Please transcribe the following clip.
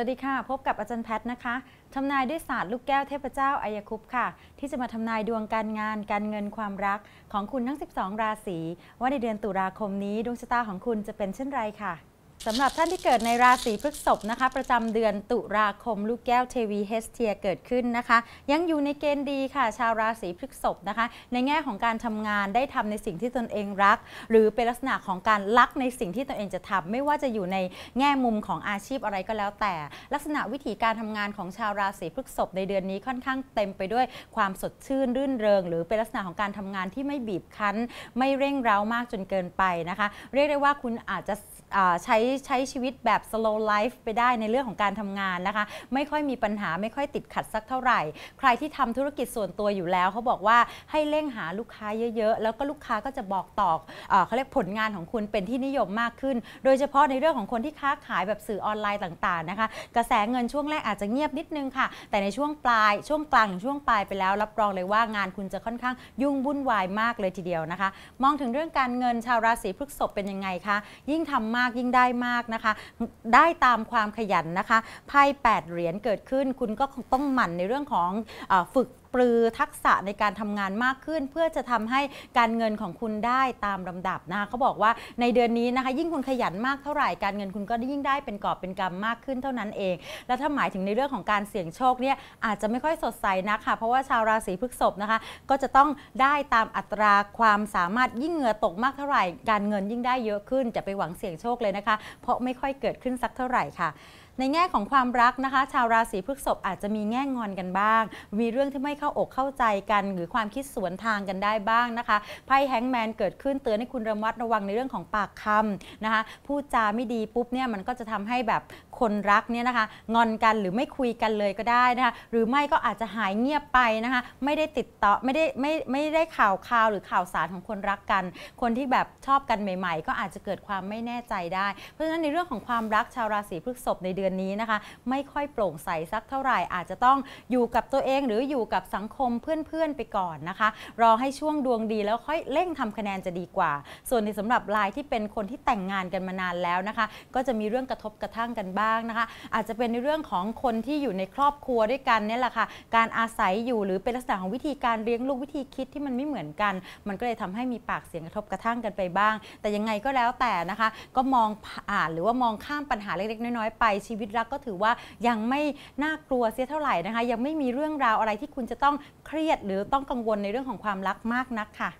วัสดีค่ะ พบกับอาจารย์แพทย์นะคะทำนายด้วยศาสตร์ลูกแก้วเทพเจ้าอายคุปต์ค่ะ ที่จะมาทำนายดวงการงาน การเงินความรักของคุณทั้ง 12 ราศีว่าในเดือนตุลาคมนี้ดวงชะตาของคุณจะเป็นเช่นไรค่ะ สำหรับท่านที่เกิดในราศีพฤษภนะคะ ประจำเดือนตุลาคม ลูกแก้วเทวีเฮสเทียเกิดขึ้นนะคะ ยังอยู่ในเกณฑ์ดีค่ะ ชาวราศีพฤษภนะคะ ในแง่ของการทำงานได้ทำในสิ่งที่ตนเองรัก หรือเป็นลักษณะของการรักในสิ่งที่ตนเองจะทำไม่ว่าจะอยู่ในแง่มุมของอาชีพอะไรก็แล้วแต่ ลักษณะวิธีการทำงานของชาวราศีพฤษภในเดือนนี้ค่อนข้างเต็มไปด้วยความสดชื่นรื่นเริง หรือเป็นลักษณะของการทำงานที่ไม่บีบคั้น ไม่เร่งเร้ามากจนเกินไปนะคะ เรียกได้ว่าคุณอาจจะ ใช้ใช้ชีวิตแบบ slow life ไปได้ในเรื่องของการทำงานนะคะ ไม่ค่อยมีปัญหาไม่ค่อยติดขัดสักเท่าไหร่ ใครที่ทำธุรกิจส่วนตัวอยู่แล้วเขาบอกว่าให้เร่งหาลูกค้าเยอะ ๆ แล้วก็ลูกค้าก็จะบอกต่อเขาเรียกผลงานของคุณเป็นที่นิยมมากขึ้น โดยเฉพาะในเรื่องของคนที่ค้าขายแบบสื่อออนไลน์ต่างๆนะคะ กระแสเงินช่วงแรกอาจจะเงียบนิดนึงค่ะ แต่ในช่วงปลายช่วงกลางถึงช่วงปลายไปแล้ว รับรองเลยว่างานคุณจะค่อนข้างยุ่งวุ่นวายมากเลยทีเดียวนะคะ มองถึงเรื่องการเงินชาวราศีพฤษภเป็นยังไงคะยิ่งทำมากยิ่งได้มากนะคะ ได้ตามความขยันนะคะไพ่8เหรียญเกิดขึ้น คุณก็ต้องหมั่นในเรื่องของอฝึก ปรือทักษะในการทำงานมากขึ้น เพื่อจะทำให้การเงินของคุณได้ตามลำดับนะคะเขาบอกว่าในเดือนนี้นะคะ ยิ่งคุณขยันมากเท่าไหร่การเงินคุณก็ยิ่งได้เป็นกอบเป็นกำมากขึ้นเท่านั้นเอง แล้วถ้าหมายถึงในเรื่องของการเสี่ยงโชคเนี่ยอาจจะไม่ค่อยสดใสนักค่ะเพราะว่าชาวราศีพฤษภนะคะ ก็จะต้องได้ตามอัตราความสามารถยิ่งเหงื่อตกมากเท่าไหร่ การเงินยิ่งได้เยอะขึ้นจะไปหวังเสี่ยงโชคเลยนะคะ เพราะไม่ค่อยเกิดขึ้นสักเท่าไหร่ค่ะ ในแง่ของความรักนะคะ ชาวราศีพฤษภอาจจะมีแง่งอนกันบ้าง มีเรื่องที่ไม่เข้าอกเข้าใจกัน หรือความคิดสวนทางกันได้บ้างนะคะไพ่แฮงแมนเกิดขึ้นเตือนให้คุณระมัดระวังในเรื่องของปากคำนะคะพูดจาไม่ดีปุ๊บเนี่ยมันก็จะทำให้แบบคนรักเนี่ยนะคะงอนกันหรือไม่คุยกันเลยก็ได้นะคะหรือไม่ก็อาจจะหายเงียบไปนะคะไม่ได้ติดต่อไม่ได้ไม่ไม่ได้ข่าวข่าวหรือข่าวสารของคนรักกัน คนที่แบบชอบกันใหม่ ๆ ก็อาจจะเกิดความไม่แน่ใจได้ เพราะฉะนั้นในเรื่องของความรักชาวราศีพฤษภในเดือนนี้นะคะ ไม่ค่อยโปร่งใสสักเท่าไหร่อาจจะต้องอยู่กับตัวเองหรืออยู่กับสังคมเพื่อนๆไปก่อนนะคะ รอให้ช่วงดวงดีแล้วค่อยเร่งทำคะแนนจะดีกว่า ส่วนในสำหรับรายที่เป็นคนที่แต่งงานกันมานานแล้วนะคะ ก็จะมีเรื่องกระทบกระทั่งกันบ้างนะคะ อาจจะเป็นในเรื่องของคนที่อยู่ในครอบครัวด้วยกันนี่แหละค่ะ การอาศัยอยู่หรือเป็นลักษณะของวิธีการเลี้ยงลูกวิธีคิดที่มันไม่เหมือนกัน มันก็เลยทำให้มีปากเสียงกระทบกระทั่งกันไปบ้าง แต่ยังไงก็แล้วแต่นะคะ ก็มองอ่านหรือว่ามองข้ามปัญหาเล็กๆน้อยๆไปชีวิตรักก็ถือว่ายังไม่น่ากลัวเสียเท่าไหร่นะคะ ยังไม่มีเรื่องราวอะไรที่คุณจะต้องเครียดหรือต้องกังวลในเรื่องของความรักมากนักค่ะ